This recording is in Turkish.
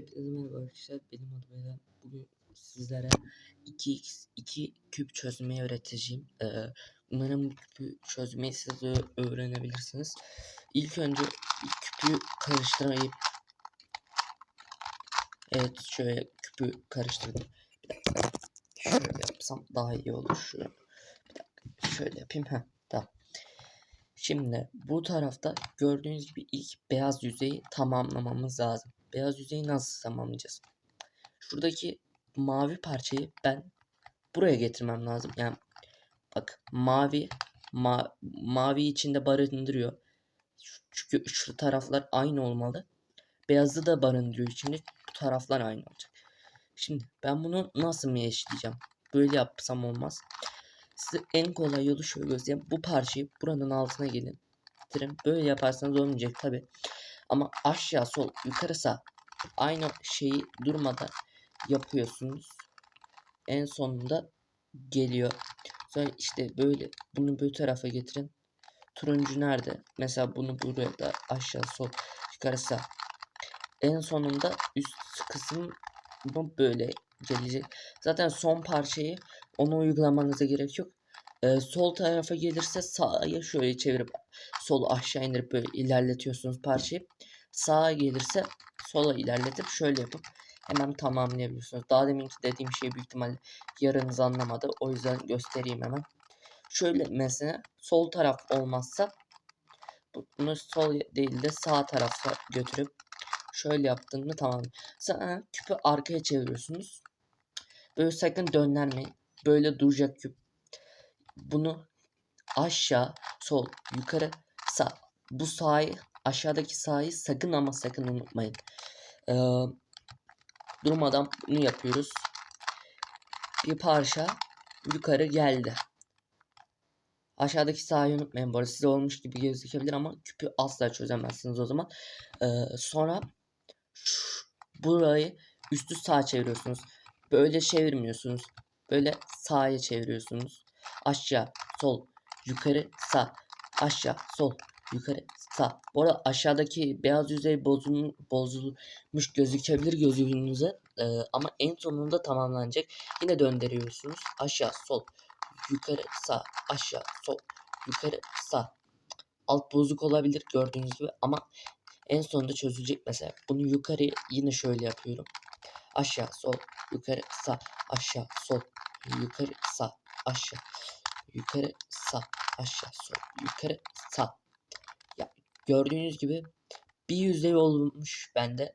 Hepinize merhaba arkadaşlar. Benim adım Eren. Bugün sizlere 2x 2 küp çözmeyi öğreteceğim. Ee, umarım bu küpü çözmeyi siz öğrenebilirsiniz. İlk önce küpü karıştırmayı Evet şöyle küpü karıştırdım. Bir dakika. Şöyle yapsam daha iyi olur. Şöyle, bir dakika. Şöyle yapayım. Heh, tamam. Şimdi bu tarafta gördüğünüz gibi ilk beyaz yüzeyi tamamlamamız lazım. Beyaz yüzeyi nasıl tamamlayacağız? Şuradaki mavi parçayı ben buraya getirmem lazım. Yani bak mavi ma mavi içinde barındırıyor. Çünkü şu taraflar aynı olmalı. Beyazı da barındırıyor içinde. Bu taraflar aynı olacak. Şimdi ben bunu nasıl mı eşleyeceğim? Böyle yapsam olmaz. Size en kolay yolu şöyle göstereyim. Bu parçayı buranın altına gelin. Böyle yaparsanız olmayacak tabi. Ama aşağı sol yukarı sağ aynı şeyi durmadan yapıyorsunuz. En sonunda geliyor. Sonra işte böyle bunu bu tarafa getirin. Turuncu nerede? Mesela bunu buraya da aşağı sol yukarı sağ. En sonunda üst kısım böyle gelecek. Zaten son parçayı onu uygulamanıza gerek yok. Ee, sol tarafa gelirse sağa şöyle çevirip sol aşağı indirip böyle ilerletiyorsunuz parçayı. Sağa gelirse sola ilerletip şöyle yapıp hemen tamamlayabiliyorsunuz. Daha deminki dediğim şey büyük ihtimalle yarınız anlamadı. O yüzden göstereyim hemen. Şöyle mesela sol taraf olmazsa bunu sol değil de sağ tarafa götürüp şöyle yaptığında tamam. Sonra küpü arkaya çeviriyorsunuz. Böyle sakın döndürmeyin. Böyle duracak küp. Bunu aşağı, sol, yukarı, sağ. Bu sağı aşağıdaki sağı sakın ama sakın unutmayın. Ee, durmadan bunu yapıyoruz. Bir parça yukarı geldi. Aşağıdaki sağı unutmayın. Bu arada size olmuş gibi gözükebilir ama küpü asla çözemezsiniz o zaman. Ee, sonra şu, burayı üstü sağa çeviriyorsunuz. Böyle çevirmiyorsunuz. Böyle sağa çeviriyorsunuz. Aşağı, sol, yukarı, sağ. Aşağı, sol, yukarı, sağ. Bu arada aşağıdaki beyaz yüzey bozul, bozulmuş gözükebilir gözünüze. Ee, ama en sonunda tamamlanacak. Yine döndürüyorsunuz. Aşağı, sol, yukarı, sağ. Aşağı, sol, yukarı, sağ. Alt bozuk olabilir gördüğünüz gibi ama en sonunda çözülecek mesela. Bunu yukarı yine şöyle yapıyorum. Aşağı, sol, yukarı, sağ. Aşağı, sol, yukarı, sağ. Aşağı, yukarı, sağ. Aşağı, sol, yukarı, sağ. Ya gördüğünüz gibi bir yüzey olmuş bende.